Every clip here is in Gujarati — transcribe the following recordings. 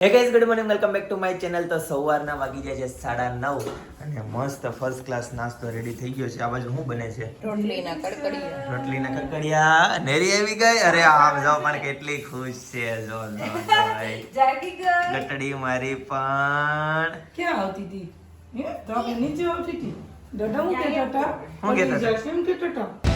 Hey guys good morning welcome back to my channel તો સવારના વાગી જાય છે સાડા નવ અને મસ્ત ફર્સ્ટ ક્લાસ નાસ્તો રેડી થઈ ગયો છે. આ બાજુ શું બને છે? રોટલીના કડકડિયા રોટલીના કડકડિયા નેરી આવી ગઈ? અરે આમ જો પણ કેટલી ખુશ છે. જો ગટડી મારી પણ. ક્યાં આવતી હતી? તો નીચે આવતી હતી. ડટા હું કે ડટા હું કે હતા?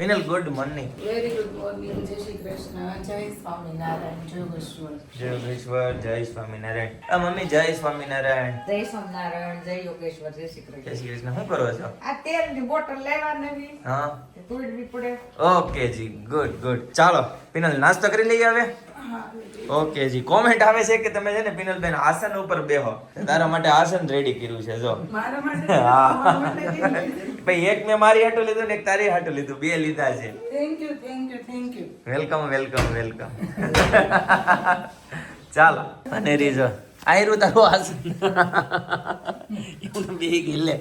Minal good morning very good morning જય શ્રી કૃષ્ણ જય સ્વામિનારાયણ જય ઈશ્વર જય વિશ્વર જય સ્વામિનારાયણ આ મમ્મી જય સ્વામિનારાયણ જય સ્વામિનારાયણ જય યોગેશ્વર જય શ્રી જય શ્રી કૃષ્ણ શું કરો છો? આ તેલની બોટલ લેવા નવી. હા. તોડવી પડે. ઓકે જી. ગુડ ગુડ ચાલો. પિનલ નાસ્તો કરી લઈએ હવે? ઓકે જી. કોમેન્ટ આવે છે કે તમે છે ને પિનલબેન આસન ઉપર બેહો. તારા માટે આસન રેડી કર્યું છે જો. હા. ભાઈ એક મેં મારી હાટું લીધું ને એક તારી હાટું લીધું. બે લીધા છે. Thank you thank you thank you welcome welcome welcome ચાલો. અને રીજો આયરું તારું આસન. એવું બે ગીલે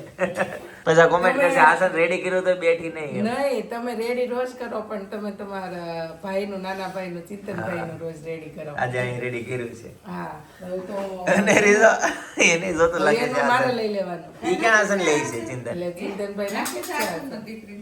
પછી કોમેન્ટ કરશે આસન રેડી કર્યું તો બેઠી નહીં નહીં તમે રેડી રોજ કરો પણ તમે તમારા ભાઈનું નાના ભાઈનું ચિંતનભાઈનું રોજ રેડી કરો. આજે અહીં રેડી કર્યું છે. હા તો અને રીઝો એને જોતું લાગે છે મારે લઈ લેવાનું. ઈ ક્યાં આસન લે છે ચિંતન? એટલે ચિંતનભાઈ નાખે છે આસન.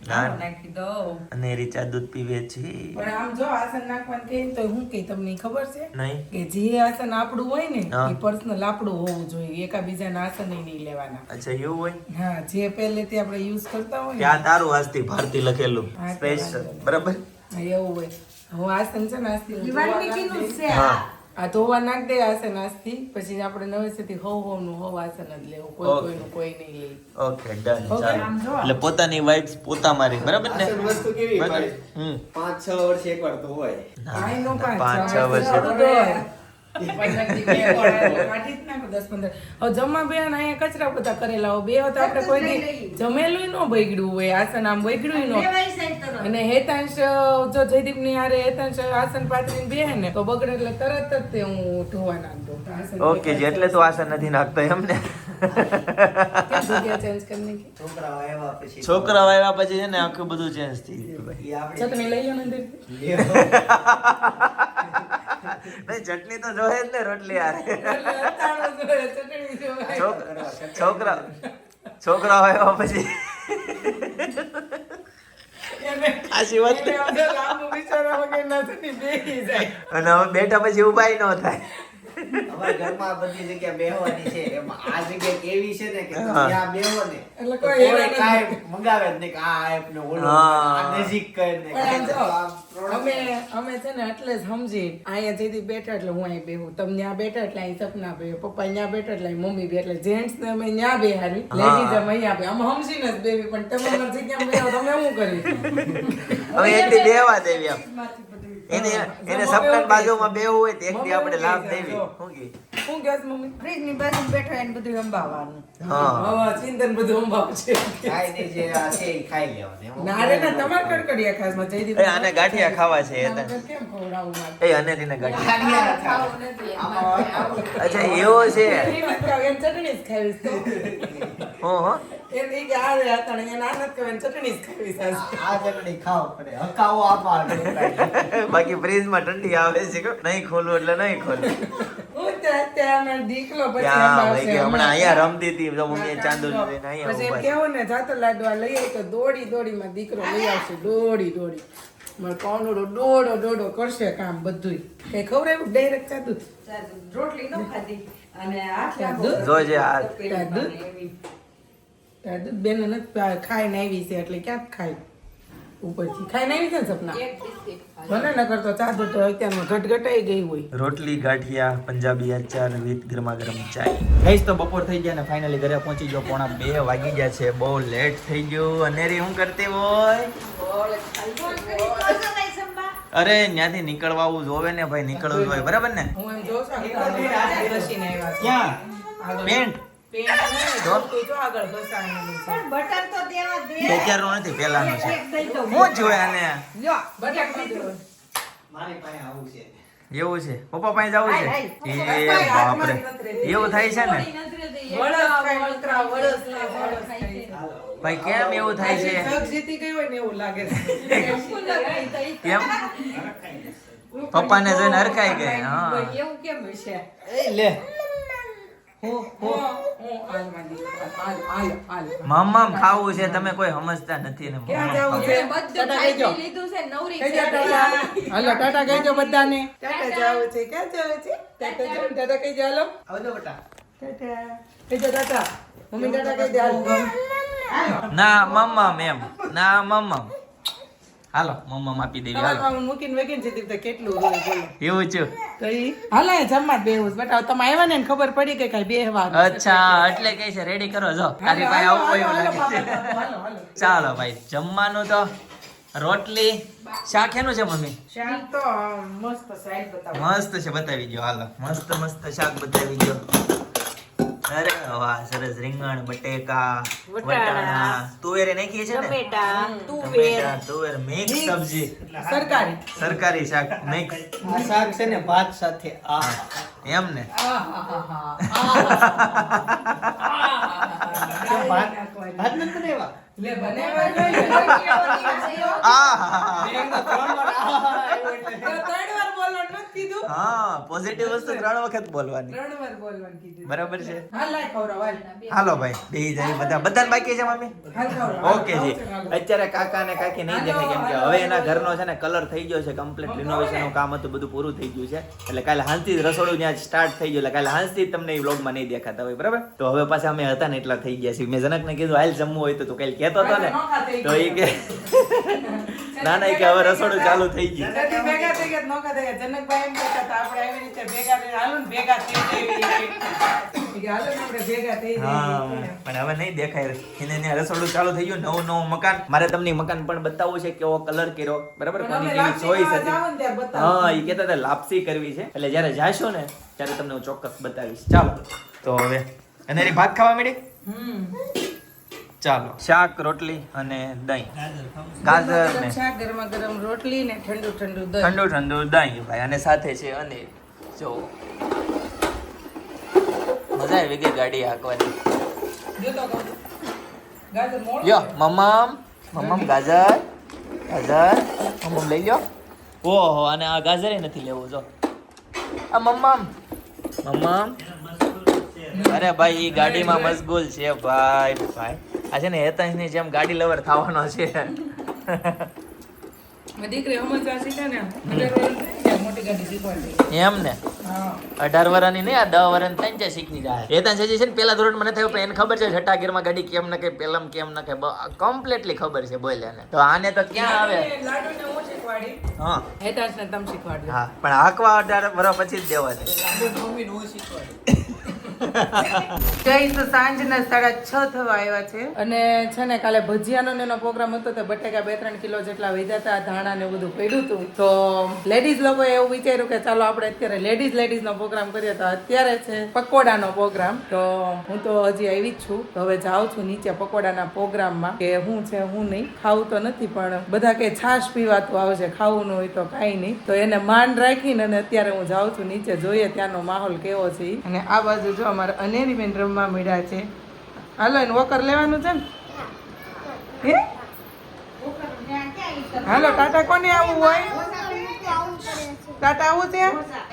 ના. નાખી દો અને રીચા દૂધ પીવે છે. પણ આમ જો આસન નાખવાનું કે તો હું કે તમને ખબર છે? નહીં. કે જે આસન આપણું હોય ને એ પર્સનલ આપણું હોવું જોઈએ. એકાબીજાના આસન નહીં લેવાના. અચ્છા એવું હોય? હા જે પહેલેથી આપણે યુઝ કરતા હોય ત્યાં તારું આજથી ભારતી લખેલું. સ્પેશિયલ બરાબર? એવું હોય. હું આસન છે ને આજથી હા આ ધોવા નાખ દે આસન આજથી. પછી આપણે નવેસેથી હવ હવનું હવ આસન જ લેવું. કોઈ. કોઈનું કોઈ નહીં લે. ઓકે ડન ચાલો. એટલે પોતાની વાઇબ્સ પોતા મારી બરાબર ને? આસન વસ્તુ કેવી પાંચ છ વર્ષે એકવાર તો હોય. પાંચ પાંચ છ છ વર્ષે તો બે જમવા બે ને અહીંયા કચરા બધા કરેલા હોય. બે વખત આપણે કોઈ જમેલું ન બગડ્યું હોય આસન આમ બગડ્યું ન. અને હેતાંશ જો જયદીપની હારે હેતાંશ આસન પાથરીને બેહે ને તો બગડે એટલે તરત જ તે હું ધોવા નાખતો ઓકે જે એટલે તો આસન નથી નાખતો એમ ને ક્યાં જગ્યા change કરી નાખી? છોકરાઓ આવ્યા પછી છે ને આખું બધું ચેન્જ થઈ ચટણી લઈ લો અંદરથી. નહીં ચટણી તો જોહે જ ને રોટલી યાર એટલે અથાણું જોઈએ, ચટણી જોઈએ. છોક- છોકરા છોકરાઓ એવા પછી આશી વાત અને હવે બેઠા પછી ઉભાઈ ન થાય. અમારા ઘરમાં બધી જગ્યા બેહવાની છે. એમાં આ જગ્યા કેવી છે ને કે તમે ત્યાં બેહો ને એટલે કોઈ કોઈ મંગાવે જ નહીં કે આ આપ ને ઓલો આ નજીક કરીને પણ આમ જો, આમ product અમે અમે છે ને એટલે જ સમજી અહીંયા જેથી બેઠા એટલે હું અહીં બેહું. તમને ત્યાં બેઠા એટલે અહીં સપના બે પપ્પા ત્યાં બેઠા એટલે મમ્મી બે એટલે જેન્ટ્સ ને અમે ત્યાં બેહારી લેડીઝ અમે અહીંયા બે અમે સમજીને નથી બેવી પણ તમે જગ્યા બેહો તમે શું કરી હવે બેહવા દેવી આમ. એને એને સપના બાજુમાં બે હોય તો એકદી આપણે લાભ દેવી. શું કે? શું કહેશ મમ્મી? ફ્રીજની બાજુ બેઠો એને બધું અંબાવાનું હા. હા ચિંતન બધું અંબાવ છે. ખાઈ ને જે આ છે એ ખાઈ લેવાનું. એમાં ના રે ના તમારે કડકડિયા ખાસમાં જયદીપ એ આને ગાંઠિયા ખાવા છે એ તને. કેમ ખવડાવું એ અને તેને ગાંઠિયા. ખાવું. નથી અચ્છા એવો છે. એને ચટણી જ ખાવી તો. હો એ કે આ રે આ ચટણી જ ખાવીશ આજ. આ ચટણી ખાવ પડે. હકાવો આમાં બાકી ફ્રીજમાં ઠંડી આવે છે કે નહીં ખોલું એટલે નહીં ખોલું દીકરો પછી હમણાં અહીંયા રમતી હતી ચાંદુ લઈને અહીંયા. કેવું ને જાતો લાડવા લઈ તો દોડી દોડી માં દીકરો લઈ આવશે દોડી દોડી. મારો કોનુડો દોડો દોડો કરશે કામ બધુંય. કઈ એવું ડાયરેક્ટ ચાદુ રોટલી ન ખાધી. અને દૂધ? જોજે આ ત્યાં દૂધ? એવી. ત્યાં દૂધ બેન નથી ખાઈને આવી છે એટલે ક્યાં ખાય? ઉપરથી. ખાઈને આવી છે ને સપના. મને ન કરતો ચાદુ તો અત્યારમાં ઘટઘટાઈ ગઈ હોય. રોટલી ગાંઠિયા પંજાબી અચાર વિથ ગરમા ગરમ ચાય. ગઈશ તો બપોર થઈ ગયા ને ફાઇનલી ઘરે પહોંચી ગયો. પોણા બે વાગી ગયા છે. બહુ લેટ થઈ ગયું. અનેરી હું કરતી હોય? અરે ત્યાંથી નીકળવા આવું જોવે ને ભાઈ નીકળવું જોઈએ હોય બરાબર ને? હું એમ જોઉં છું કે આજે રસીને આવ્યા છે. ક્યાં. પેન્ટ? અત્યારનું નથી પેલાનું છે. હું જોયે આને? લ્યો, બટાકા દીધું. મારી પાસે આવું છે. એવું છે? પપ્પા પાસે જવું છે? એ બાપરે. એવું થાય છે ને? ભાઈ કેમ એવું થાય છે? આજે જગ જીતી ગઈ હોય ને એવું લાગે છે. કેમ? પપ્પાને જોઈને હરખાઈ ગઈ હા. એવું કેમ છે લે. મમ્મમ ખાવું છે તમે કોઈ સમજતા નથી ને ક્યાં મમ્મમ છે? બધું ખાઈ લીધું છે નવરી ટાટા. હાલો ટાટા કહેજો બધાને. ટાટા. જાવું છે ક્યાં જાવું છે? ટાટા. જાવું ટાટા કહેજો હાલો. આવજો બેટા. ટાટા. કહેજો ટાટા. મમ્મી ટાટા કહી દે ના મમ્મમ એમ. ના મમ્મમ હાલો મમ્મા માપી દેવી હાલો. મૂકીને વેગીને જતી તો કેટલું હોય બોલો. એવું છે? કઈ હાલો જમવા જ બેહું બેટા તમે આવ્યા ને ખબર પડી કે કઈ બેહવા અચ્છા એટલે કઈ છે રેડી કરો જો. તારી ભાઈ આવું એવું લાગે ચાલો ભાઈ જમવાનું તો રોટલી શાક એનું છે મમ્મી? શાક તો મસ્ત સાઈડ બતાવો. મસ્ત છે બતાવી ગયો હાલો. મસ્ત મસ્ત શાક બતાવી ગયો અરે વાહ સરસ. રીંગણ બટેકા વટાણા તુવેરે નાખીએ છે ને? ટમેટા તુવેર. તુવેર મિક્સ સબ્જી. સરકારી. સરકારી શાક મિક્સ. આ શાક છે ને ભાત સાથે. આ. એમ ને? ભાત ભાત નથી બનાવ્યા? લે બનાવવા જોઈએ. આ હા કીધું? હા પોઝિટિવ વસ્તુ ત્રણ વખત બોલવાની. ત્રણ વાર બોલવાનું કીધું. બરાબર છે? હાલ ભાઈ બે જાય બધા બધાને બાકી છે મમ્મી? ઓકે જી. અત્યારે કાકા ને કાકી નહીં દેખાય કેમ કે હવે એના ઘરનો છે ને કલર થઈ ગયો છે કમ્પ્લીટ રિનોવેશનનું કામ હતું બધું પૂરું થઈ ગયું છે. એટલે કાલે હાંસથી રસોડું ત્યાં સ્ટાર્ટ થઈ ગયું. એટલે કાલે હાંસથી તમને એ વ્લોગમાં નહીં દેખાતા હોય બરાબર? તો હવે પાછા અમે હતા ને એટલા થઈ ગયા છે મેં જનકને કીધું હાલ જમવું હોય તો તું. કાલે કહેતો હતો ને તો એ કે ના ના એ કે હવે રસોડું ચાલુ થઈ ગયું. જતી ભેગા થઈ ગયા નોકા થઈ ગયા. જનકભાઈ એમ કહેતા હતા આપણે આવી રીતે ભેગા થઈ હાલો ને ભેગા થઈ જઈએ. ઈ કે હાલો ને આપણે ભેગા થઈ હા પણ હવે નહીં દેખાય. એને રસોડું ચાલુ થઈ નવું નવું મકાન. મારે તમને મકાન પણ બતાવવું છે કેવો કલર કર્યો. બરાબર? પણ અમે લાપસી ચોઈસ ખાવા જાઓ ને હતી ત્યારે બતાવો. હા એ કહેતા લાપસી કરવી છે. એટલે જયારે જાશો ને ત્યારે તમને હું ચોક્કસ બતાવીશ. ચાલો. તો હવે અને ભાત ખાવા મળી? હમ. ચાલો. શાક રોટલી અને દહીં. ગાજર ને શાક ગરમા ગરમ રોટલી ને ઠંડુ ઠંડુ દહીં. ઠંડુ ઠંડુ દહીં ભાઈ. અને સાથે છે અને જો. મજા આવી ગઈ ગાડી હાંકવાની. જો તો કહું. ગાજર મોળું યો. મમ્મમ. મમ્મમ ગાજર. ગાજર. મમ્મમ લઈ લો ઓહો અને આ ગાજર નથી લેવું જો. આ મમ્મમ. મમ્મમ. અરે ભાઈ એ ગાડીમાં મશગુલ છે ભાઈ ભાઈ. આ છે ને હેતાંશની જેમ ગાડી લવર થવાનો છે. ને એમ ને? અઢાર વર્ષની નહીં આ દસ ત્રણ ચાર શીખી જાય. હેતાંશ હજી છે ને પેલા ધોરણ મને થયું પણ એને ખબર છે છઠ્ઠા ગીરમાં ગાડી કેમ નખે પેલમ કેમ નખે કમ્પ્લીટલી ખબર છે બોલ્યા ને તો આને તો ક્યાં આવે? હું હા. પણ હાંકવા અઢાર વર્ષ પછી જ દેવા છે. સાંજના સાડા છ થવા આવ્યા છે. અને છે ને કાલે ભજીયાનો એનો પ્રોગ્રામ હતો તો બટેકા બે ત્રણ કિલો જેટલા હતા, ધાણા ને બધું પડ્યું હતું. તો લેડીઝ લોકોએ એવું વિચાર્યું કે ચાલો આપણે અત્યારે લેડીઝ લેડીઝ પ્રોગ્રામ કરીએ. તો અત્યારે છે પકોડાનો પ્રોગ્રામ. તો હું તો હજી આવી જ છું. તો હવે જાઉં છું નીચે પકોડાના પ્રોગ્રામમાં કે હું છે હું નહીં, ખાવું તો નથી, પણ બધા કે છાશ પીવાતું આવશે, ખાવું હોય તો કાંઈ નહીં. તો એને માન રાખીને અને અત્યારે હું જાઉં છું નીચે, જોઈએ ત્યાંનો માહોલ કેવો છે અને આ બાજુ જો અમારે અનેરીબેન રમવા મળ્યા છે. હાલો, એને વોકર લેવાનું છે ને? હે? હાલો, ટાટા કોને આવવું હોય? ટાટા આવું છે?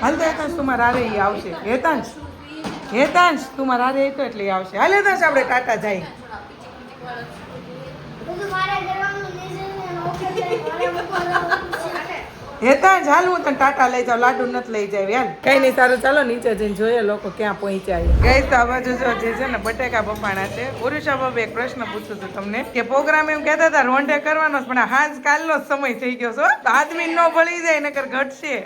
હાલ તો હેતાંશ તું મારા હારે આવશે. હેતાંશ? હેતાંશ, તું મારા હારે તો એટલે આવશે. હાલ હેતાંશ, આપણે ટાટા જાય. મારે કરવાનું ત્યાં હાલ હું તને ટાટા લઈ જાઉં લાડુ નથી લઈ જાય યાર કઈ નહીં સારું ચાલો નીચે જઈને જોઈએ લોકો ક્યાં પહોંચ્યા ગઈ તો હવે જોજો જે છે ને બટેકા બફાણા છે. ઉરુષા બાબુ એક પ્રશ્ન પૂછું છું તમને કે પ્રોગ્રામ એમ કહેતા હતા રોંઢે કરવાનો પણ હાજ કાલનો જ સમય થઈ ગયો છો તો આદમી ન ભળી જાય નકર ઘટશે.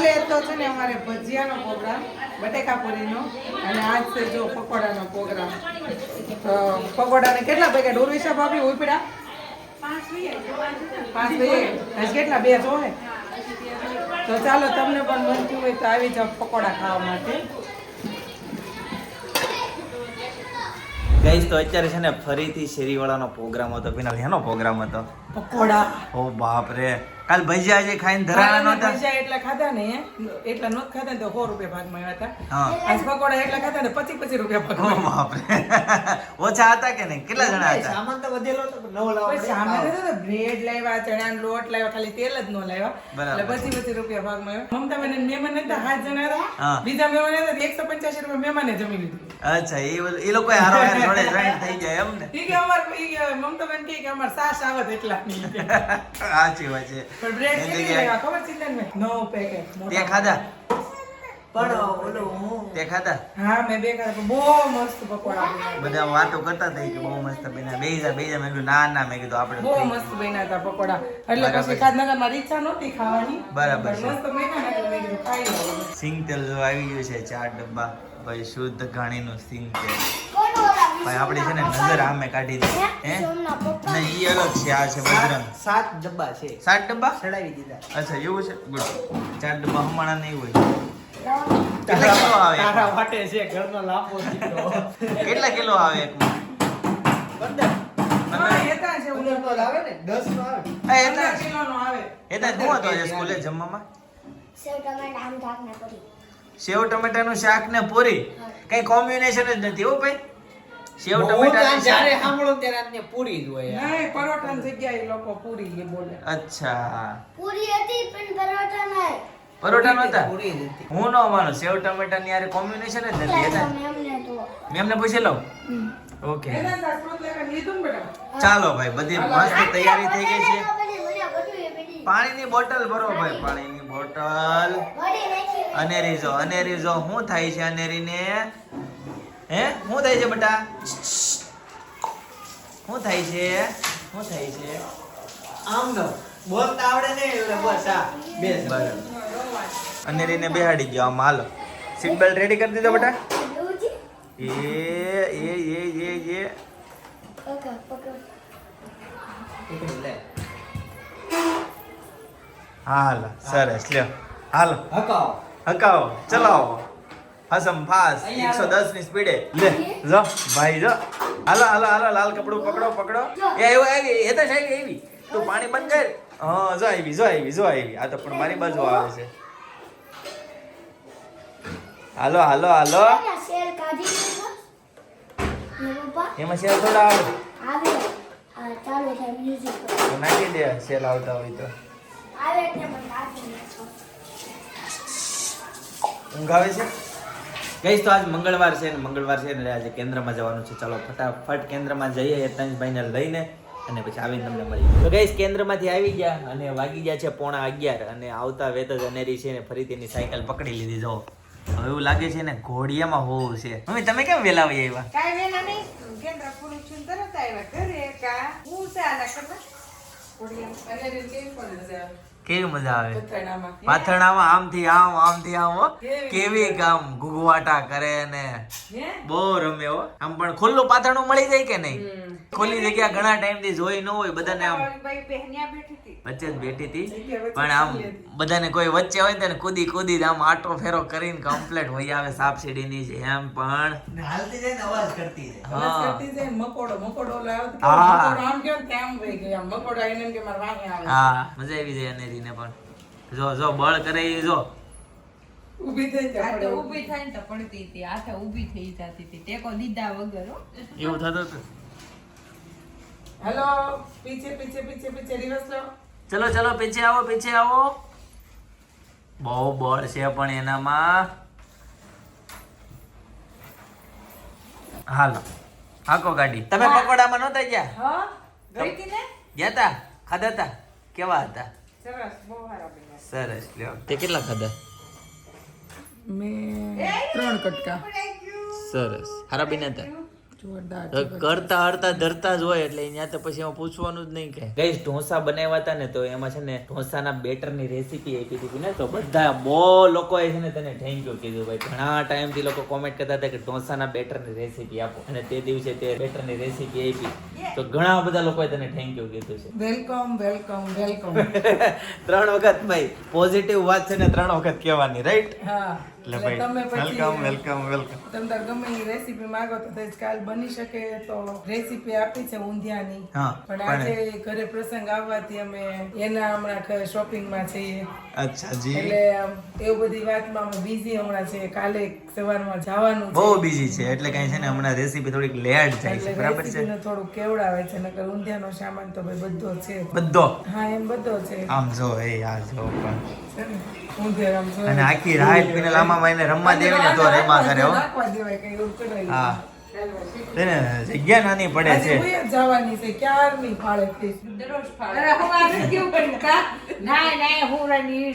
કાલે તો છે ને અમારે ભજીયાનો પ્રોગ્રામ બટેકા પૂરીનો અને આજ છે જો પકોડાનો પ્રોગ્રામ. તો પકોડાને કેટલા પેકેટ? ઉર્વિશા ભાભી ઉપડ્યા પાંચ બે કેટલા બે છો તો ચાલો તમને પણ મનતું હોય તો આવી જાઓ પકોડા ખાવા માટે. ગઈશ તો અત્યારે છે ને ફરીથી શેરીવાળાનો પ્રોગ્રામ હતો પેલા એનો પ્રોગ્રામ હતો. પકોડા. ઓ બાપ રે કાલ ભજીયા જે ખાઈને ધરાણા નહોતા? ભજીયા એટલા ખાધા ને એટલા નહોત ખાધા ને તો સો રૂપિયા ભાગમાં આવ્યા હતા. આજ પકોડા એટલા ખાધા ને પચીસ પચીસ રૂપિયા ઓ બાપ રે ઓછા હતા કે નહીં? કેટલા જણા હતા? સામાન તો વધેલો તો નવો લાવો પછી પડે. સામે તો બ્રેડ લાવ્યા ચણાનો લોટ લાવ્યા ખાલી તેલ જ ન લાવ્યા. બરાબર. એટલે પચીસ પચીસ રૂપિયા ભાગમાં આવ્યા. મમતા બેન મહેમાન હતા હાથ જણા હતા. બીજા મહેમાન હતા તો એકસો પંચ્યાસી રૂપિયા મહેમાને જમી લીધું. અચ્છા એ એ લોકો હારો હાર જોડે જોઈન્ટ થઈ ગયા એમ ને? ઈ કે અમાર ઈ મમતા બેન કે અમાર સાસ આવત એટલા. સાચી વાત છે. પણ બ્રેડ કેટલી ખબર ચિંતન મેં પેકેટ તે ખાધા? પણ ઓલું હું તે ખાધા? હા મેં બે ખાધા બહુ મસ્ત પકોડા બધા વાતો કરતા થઈ કે બહુ મસ્ત બન્યા. મેં કીધું ના ના મેં કીધું આપણે બહુ મસ્ત બન્યા હતા પકોડા. એટલે બરાબર પછી ખાધનગરમાં ઈચ્છા નહોતી ખાવાની. બરાબર પણ મસ્ત બન્યા એટલે મેં કીધું ખાઈ લઉં. સિંગ તેલ જો આવી ગયું છે ચાર ડબ્બા. ભાઈ શુદ્ધ ઘાણીનું સિંગ તેલ ભાઈ આપણે છે ને નજર આમે કાઢી દીધી હે? ને ઈ અલગ છે આ છે બજરંગ. સાત ડબ્બા છે. સાત ડબ્બા? ચડાવી દીધા. અચ્છા એવું છે? ગુડ. ચાર ડબ્બા હમણાં નહીં હોય. કેટલા કિલો આવે? તારા એકમાં? માટે છે ઘરનો લાંબો દીકરો કેટલા કિલો આવે એકમાં પંદર. સેવ ટમેટા ના કરી સેવ ટમેટાનું શાક ને પૂરી? કઈ કોમ્બિનેશન જ નથી હો ભાઈ. સેવ ટમેટા જ્યારે સાંભળો ત્યારે આજને પૂરી જ હોય પરોઠા ની જગ્યાએ લોકો પૂરી એ બોલે. અચ્છા. પૂરી હતી પણ પરોઠા નહીં. પરોઠા નહોતા? પૂરી હતી. હું ન માનું સેવ ટમેટા ની યાર કોમ્બિનેશન જ નથી એતા એમને તો. મેમને પૂછી લઉં? ઓકે. ચાલો ભાઈ બધી મસ્ત તૈયારી થઈ ગઈ છે. પાણીની બોટલ ભરો ભાઈ પાણીની બોટલ. અનેરી જો અનેરી જો શું થાય છે અનેરીને? હે? શું થાય છે બેટા? શું થાય છે? શું થાય છે? આમ નો બોલતા આવડે ને એટલે બસ આ. બે બરાબર અનેરીને બેહાડી ગયો. આમ હાલો. સીટ બેલ્ટ રેડી કરી દીધો બેટા? એ એ એ એ એ. પકડ પકડ લે હાલો. સરસ. લ્યો. હાલો. હકાવો. હકાવો. ચલાવો. હસમ ફાસ એકસો દસની સ્પીડે લે જો ભાઈ જો. હાલો હાલો હાલો લાલ કપડું પકડો પકડો. એ એવું આવી એ તો સાહેબ આવી. તું પાણી બંધ કર. હા જો આવી જો આવી જો આવી. આ તો પણ મારી બાજુ આવે છે. હાલો હાલો હાલો. એમાં શેર થોડા આવે. નાખી દે સેલ આવતા હોય તો. ઊંઘ આવે છે? ગઈશ તો આજ મંગળવાર છે ને મંગળવાર છે ને આજે કેન્દ્રમાં જવાનું છે. ચાલો ફટાફટ કેન્દ્રમાં જઈએ યતનાંશભાઈને લઈને અને પછી આવીને તમને મળીએ. તો ગઈશ કેન્દ્રમાંથી આવી ગયા અને વાગી ગયા છે પોણા અગિયાર અને આવતા વેત જ અનેરી છે ને ફરી તેની સાયકલ પકડી લીધી. જો હવે એવું લાગે છે ને ઘોડિયામાં હોવું છે. મમ્મી તમે કેમ વેલા આવી આવ્યા? કાઈ વેલા નહીં. કેન્દ્ર પૂરું છું તરત આવ્યા ઘરે કા હું ચાલે કરવા ઘોડિયા અને રીત કેવી પડે છે કેવી મજા આવે? પથરાણામાં. આમથી આમ આમથી આમ હો. કેવી કેવી કામ ગુગવાટા કરે ને. બહુ રમ્યો આમ પણ ખુલ્લું પાથરણું મળી જાય કે નહીં? ખુલ્લી જગ્યા ઘણા ટાઈમથી જોઈ ન હોય બધાને આમ વચ્ચે જ બેઠી હતી. પણ આમ બધાને કોઈ વચ્ચે હોય ને કુદી કૂદી આમ આટો ફેરો કરીને કમ્પ્લેટ હોય આવે સાપ સીડીની છે એમ પણ. હાલતી જાય ને અવાજ કરતી જાય. અવાજ હા. કરતી જાય મકોડો મકોડો. મકોડો આમ વહી ગયો. મકોડો આવીને કે મારા વાંહે આવે. હા મજા આવી જાય અનેરીને પણ. જો જો બળ કરે એ જો. ઊભી થઈ જાય તો ઊભી થઈને તો પડતી હતી આ તો ઊભી થઈ જતી હતી. ટેકો દીધા વગર હો. એવું થતું હતું? હેલો પીછે પીછે પીછે પીછે રિવર્સ લો. ચલો ચલો પીછે આવો પીછે આવો. બહુ બળ છે પણ એનામાં. હાલો હાકો ગાડી. તમે પકોડામાં નહોતા ગયા? હા ગઈ હતી ને? ગયા તા? ખાધા હતા કેવા હતા? સરસ લ્યો તે કેટલા ખાધા મેં ત્રણ કટકા સરસ હારા બિના હતા કરતા હરતા ધરતા જ હોય એટલે અહીંયા તો પછી એમાં પૂછવાનું જ નહીં કે ગઈ ઢોસા બનાવ્યા હતા ને તો એમાં છે ને ઢોસાના બેટરની રેસીપી આપી હતી ને તો બધા બહુ લોકોએ છે ને તને થેન્ક યુ કીધું. ભાઈ ઘણા ટાઈમથી લોકો કોમેન્ટ કરતા હતા કે ઢોસાના બેટરની રેસીપી આપો. અને તે દિવસે તે બેટરની રેસીપી આપી. તો ઘણા બધા લોકોએ તને થેન્ક યુ કીધું છે. વેલકમ વેલકમ વેલકમ ત્રણ વખત ભાઈ પોઝિટિવ વાત છે ને ત્રણ વખત કહેવાની રાઈટ હા. એટલે એટલે ભાઈ વેલકમ વેલકમ વેલકમ તમે તાર ગમે એ રેસીપી માંગો તો તે કાલ બની શકે તો રેસીપી આપી છે ઊંધિયાની. પણ પણ- આજે ઘરે પ્રસંગ આવવાથી અમે એના હમણાં શોપિંગમાં છીએ. અચ્છા જી. એટલે એવું બધી વાતમાં અમે બિઝી હમણાં છે કાલે સવારમાં જવાનું બહુ બીજી છે. એટલે કઈ છે ને હમણાં રેસીપી થોડીક લેટ જાય છે. બરાબર છે? ને થોડું કેવડાવે છે નકર ઊંધિયાનો સામાન તો ભાઈ બધો છે. બધો? હા એમ બધો છે. આમ જો એ આ જો પણ. અને આખી રાત પીને લાંબા રમવા દેવી ને તો રમા કરે હા. તેને જગ્યા નાની પડે છે. જવાની છે ક્યારની ફાળે થઈ દરરોજ ફાળે. અરે કેવું કર્યું ના ના હું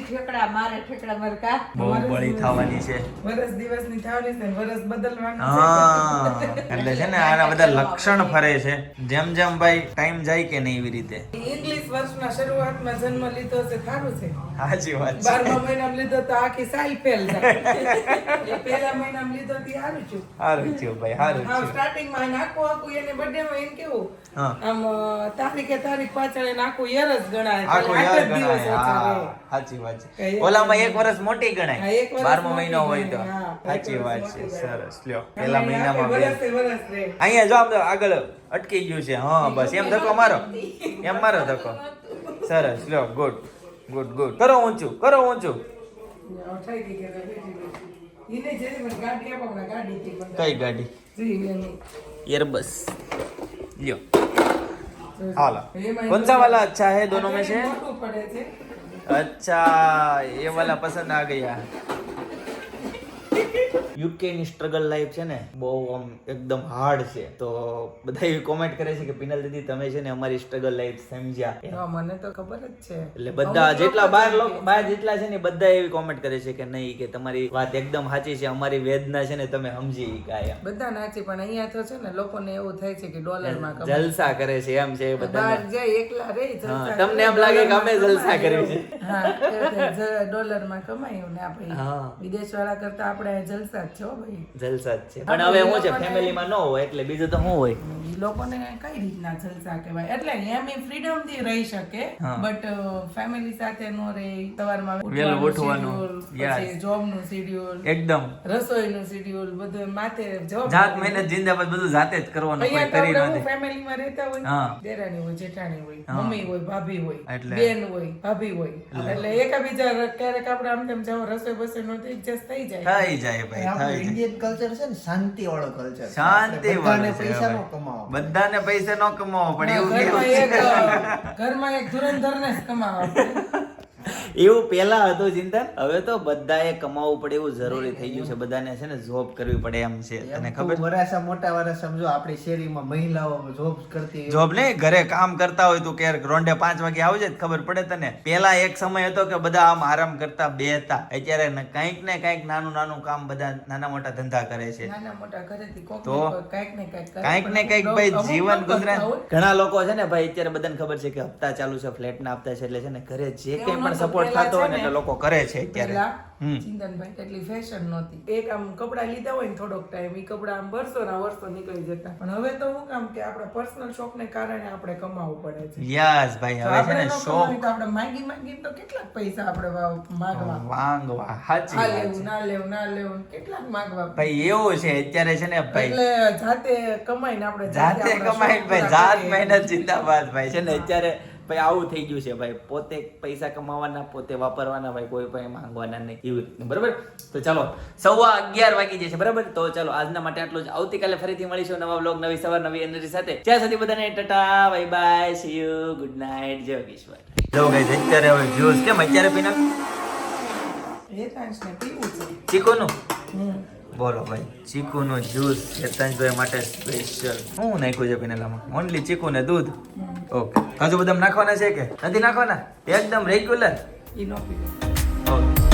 ઠેકડા મારે ઠેકડા મારે બહુ બળી થવાની છે. વરસ દિવસની થવાની છે વરસ બદલવાનું હા એટલે છે ને આના બધા લક્ષણ ફરે છે. જેમ જેમ ભાઈ ટાઈમ જાય કે નહીં એવી રીતે. છે ઇંગ્લિશ વર્ષના શરૂઆતમાં જન્મ લીધો છે સારું છે. સાચી વાત છે. બારમા મહિનામાં લીધો તો આખી સાલ ફેલ જાય પહેલા મહિનામાં લીધો તો સારું છું સારું થયું ભાઈ સારું હા સ્ટાર્ટિંગમાં એને આખું એને બર્થડે માં એમ કેવું આમ તારીખે તારીખ પાછળ એને આખું યર જ ગણાય આખું યાર ગણાય. હા સાચી વાત છે. ઓલામાં એક વર્ષ મોટી ગણાય. બારમો મહિનો હોય તો. સાચી વાત છે. સરસ. લ્યો પેલા મહિનામાં બે. અહીંયા જો આમ આગળ અટકી ગયું છે. હા બસ. એમ ધક્કો મારો. એમ મારો ધક્કો. સરસ. લ્યો ગુડ ગુડ ગુડ કરો ઊંચું કરો ઊંચું. કઈ ગાડી? एयरबस लियो. हाला कौन सा वाला अच्छा है दोनों में से अच्छा ये वाला पसंद आ गया. યુકે ની સ્ટ્રગલ લાઈફ છે ને બહુ આમ એકદમ હાર્ડ છે. તો બધા એવી કોમેન્ટ કરે છે કે પિનલ દીદી તમે છે ને અમારી સ્ટ્રગલ લાઈફ સમજ્યા. મને તો ખબર જ છે. એટલે બધા જેટલા બહાર લોકો બહાર જેટલા છે ને બધા એવી કોમેન્ટ કરે છે કે નહીં કે તમારી વાત એકદમ સાચી છે અમારી વેદના છે ને તમે સમજી ગયા. બધા નાચી પણ અહીંયા તો છે ને લોકોને એવું થાય છે કે ડોલરમાં જલસા કરે છે એમ છે બહાર બધા જાય એકલા રહી તમને એમ લાગે કે અમે જલસા. કરીએ છીએ. હા એટલે જ- કમાયું ને આપણે. વિદેશ વાળા કરતા આપણે જલસા જ છો ભાઈ. જલસા જ છે. પણ હવે શું છે ફેમિલીમાં ન હોય એટલે બીજું તો શું હોય. ઈ લોકોને કઈ રીતના જલસા કહેવાય? એટલે એમ ફ્રીડમથી રહી શકે હા. બટ ફેમિલી સાથે નો રહે સવારમાં વહેલું ઉઠવાનું. Yes. જોબનું શેડ્યુલ એકદમ. રસોઈનું શેડ્યુલ બધું માથે જોબ જાત મહેનત જિંદાબાદ બધું જાતે જ કરવાનું કોઈ અહીંયા તો કરી આપણે નથી ફેમિલીમાં રહેતા હોય હા. દેરાણી હોય જેઠાણી હોય મમ્મી હોય ભાભી હોય એટલે- બેન હોય ભાભી હોય. એટલે એકાબીજા ક્યારેક આપણે આમ તેમ જાઓ રસોઈ બસોઈ નો એડજસ્ટ થઈ જાય. થઈ જાય ભાઈ થઈ જાય. ઇન્ડિયન કલ્ચર છે ને શાંતિ વાળો કલ્ચર શાંતિ વાળો પૈસા નો. કમાવો બધાને પૈસા નો કમાવો પણ એવું ઘરમાં એક ધુરંધર ને કમાવા એવું પહેલા હતું ચિંતન હવે તો બધાએ કમાવવું પડે એવું જરૂરી થઈ ગયું છે. બધાને છે ને જોબ કરવી પડે એમ છે. તને ખબર વરાસા મોટા વરાસ સમજો આપણી શેરીમાં મહિલાઓ જોબ કરતી જોબ નહીં ઘરે કામ કરતા હોય તું ક્યારેક રોંડે પાંચ વાગે આવજે ખબર પડે તને. પેલા એક સમય હતો કે બધા આમ આરામ કરતા બેહતા. અત્યારે ન- કંઈક ને કંઈક નાનું નાનું કામ બધા નાના મોટા ધંધા કરે છે. નાના મોટા ઘરેથી તો? ને કાંઈક કરે. ને કંઈક ભાઈ જીવન ગુજરાત ઘણા લોકો છે ને ભાઈ અત્યારે બધાને ખબર છે કે હપ્તા ચાલુ છે ફ્લેટ ના હપ્તા છે એટલે છે ને ઘરે જે કંઈ પણ સપોર્ટ થતો હોય ને એટલે લોકો કરે છે અત્યારે. ચિંતનભાઈ એટલી ફેશન નહોતી. એક આમ કપડાં લીધા હોય ને થોડોક ટાઈમ એ કપડાં આમ વર્ષો ના વર્ષો નીકળી જતા. પણ હવે તો હું કામ કે આપણા પર્સનલ શોખ ને કારણે આપણે કમાવું પડે છે. યસ ભાઈ હવે છે ને શોખ તો આપણે માંગી માંગી તો કેટલાક પૈસા આપણે માંગવા. માંગવા સાચી આ લેવું ના લેવું ના લેવું કેટલાક માંગવા. ભાઈ એવું છે અત્યારે છે ને ભાઈ એટલે જાતે કમાઈને આપણે જાતે કમાઈને ભાઈ જાત. મહેનત જિંદાબાદ ભાઈ. છે ને અત્યારે ભાઈ આવું થઈ ગયું છે ભાઈ. પોતે પૈસા કમાવાના પોતે વાપરવાના ભાઈ કોઈ પણ માંગવાના નહીં. એવી રીતનું બરાબર? તો ચાલો સવા અગિયાર વાગી જશે બરાબર? તો ચાલો આજના માટે આટલું જ. આવતીકાલે ફરીથી મળીશું નવા બ્લોગ નવી સવાર નવી એનર્જી સાથે. ત્યાં સુધી બધાને tata bye bye see you good night જય યોગેશ્વર જો ગઈ અત્યારે હવે જ્યુસ કેમ? અત્યારે પીના? એ તાંસ ને પીવું છે. ચીકુનું? બોલો ભાઈ ચીકુનું જ્યુસ ચેતનભાઈ માટે સ્પેશિયલ હું નાખ્યું છે પીનેલામાં? ઓનલી ચીકુ ને દૂધ ઓકે. કાજુ બદામ નાખવાના છે કે? નથી નાખવાના? એકદમ રેગ્યુલર ઈ નો ઓકે.